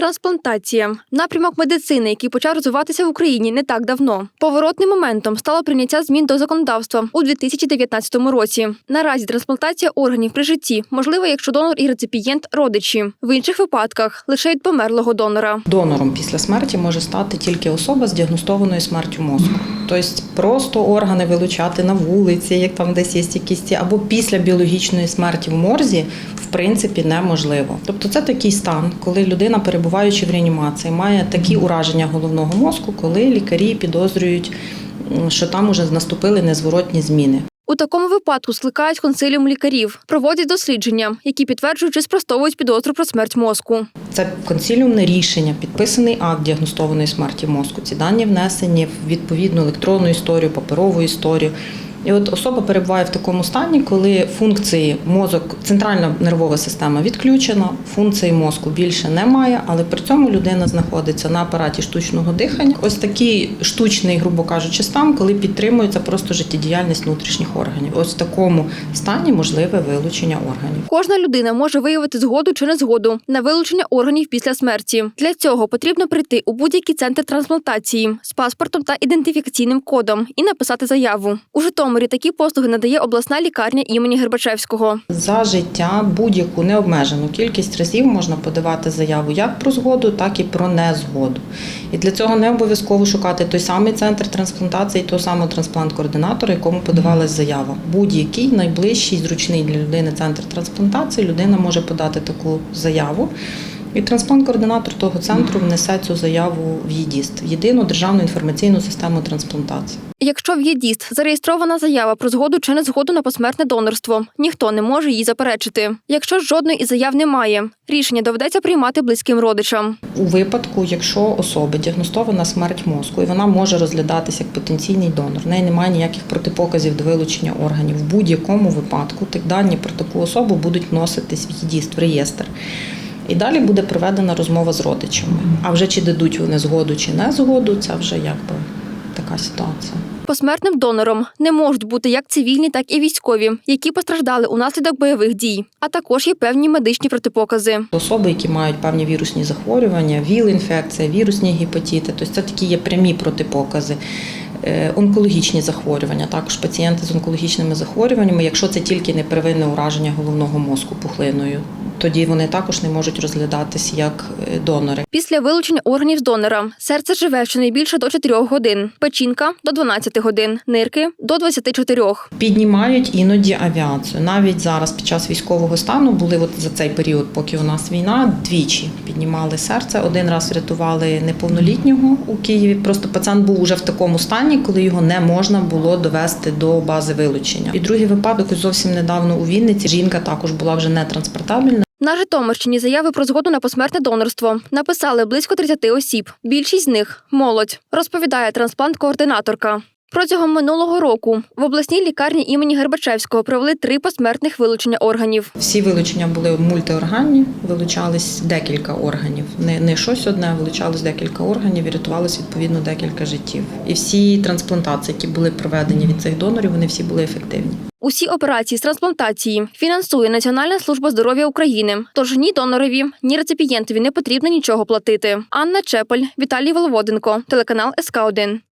Трансплантація напрямок медицини, який почав розвиватися в Україні не так давно. Поворотним моментом стало прийняття змін до законодавства у 2019 році. Наразі трансплантація органів при житті можлива, якщо донор і реципієнт родичі. В інших випадках лише від померлого донора. Донором після смерті може стати тільки особа з діагностованою смертю мозку. Тобто просто органи вилучати на вулиці, як там десь є якісь або після біологічної смерті в морзі, в принципі, неможливо. Тобто це такий стан, коли людина, перебуваючи в реанімації, має такі ураження головного мозку, коли лікарі підозрюють, що там уже наступили незворотні зміни. У такому випадку скликають консиліум лікарів, проводять дослідження, які підтверджують чи спростовують підозру про смерть мозку. Це консиліумне рішення, підписаний акт діагностованої смерті мозку. Ці дані внесені в відповідну електронну історію, паперову історію. І от особа перебуває в такому стані, коли функції мозок, центральна нервова система відключена, функції мозку більше немає, але при цьому людина знаходиться на апараті штучного дихання. Ось такий штучний, грубо кажучи, стан, коли підтримується просто життєдіяльність внутрішніх органів. Ось в такому стані можливе вилучення органів. Кожна людина може виявити згоду чи незгоду на вилучення органів після смерті. Для цього потрібно прийти у будь-який центр трансплантації з паспортом та ідентифікаційним кодом і написати заяву. У Житомирі такі послуги надає обласна лікарня імені Гербачевського. За життя будь-яку необмежену кількість разів можна подавати заяву як про згоду, так і про незгоду. І для цього не обов'язково шукати той самий центр трансплантації, того самого трансплант-координатора, якому подавалась заява. Будь-який найближчий зручний для людини центр трансплантації людина може подати таку заяву. І трансплант-координатор того центру внесе цю заяву в ЄДІСТ, в єдину державну інформаційну систему трансплантації. Якщо в ЄДІСТ зареєстрована заява про згоду чи незгоду на посмертне донорство, ніхто не може її заперечити. Якщо ж жодної із заяв немає, рішення доведеться приймати близьким родичам. У випадку, якщо особи діагностована смерть мозку, і вона може розглядатися як потенційний донор, в неї немає ніяких протипоказів до вилучення органів. В будь-якому випадку так дані про таку особу будуть вноситись в ЄДІСТ, в реєстр. І далі буде проведена розмова з родичами. А вже чи дадуть вони згоду чи не згоду, це вже якби така ситуація. Посмертним донором не можуть бути як цивільні, так і військові, які постраждали унаслідок бойових дій, а також є певні медичні протипокази. Особи, які мають певні вірусні захворювання, ВІЛ-інфекція, вірусні гепатити, тобто це такі є прямі протипокази. Е, Онкологічні захворювання, також пацієнти з онкологічними захворюваннями, якщо це тільки не первинне ураження головного мозку пухлиною, тоді вони також не можуть розглядатись як е, донори. Після вилучення органів з донора серце живе щонайбільше до 4 годин, печінка до 12 годин, нирки до 24. Піднімають іноді авіацію. Навіть зараз під час військового стану були от за цей період, поки у нас війна, двічі піднімали серце. Один раз врятували неповнолітнього у Києві. Просто пацан був уже в такому стані, коли його не можна було довести до бази вилучення. І другий випадок зовсім недавно у Вінниці. Жінка також була вже не транспортабельна. На Житомирщині заяви про згоду на посмертне донорство написали близько 30 осіб. Більшість з них молодь, розповідає трансплант-координаторка. Протягом минулого року в обласній лікарні імені Гербачевського провели три посмертних вилучення органів. Всі вилучення були мультиорганні, вилучались декілька органів. Не, не щось одне, вилучалось декілька органів і рятувалось відповідно декілька життів. І всі трансплантації, які були проведені від цих донорів, вони всі були ефективні. Усі операції з трансплантації фінансує Національна служба здоров'я України. Тож ні донорові, ні реципієнтові не потрібно нічого платити. Анна Чепель, Віталій Воловоденко, телеканал СК 1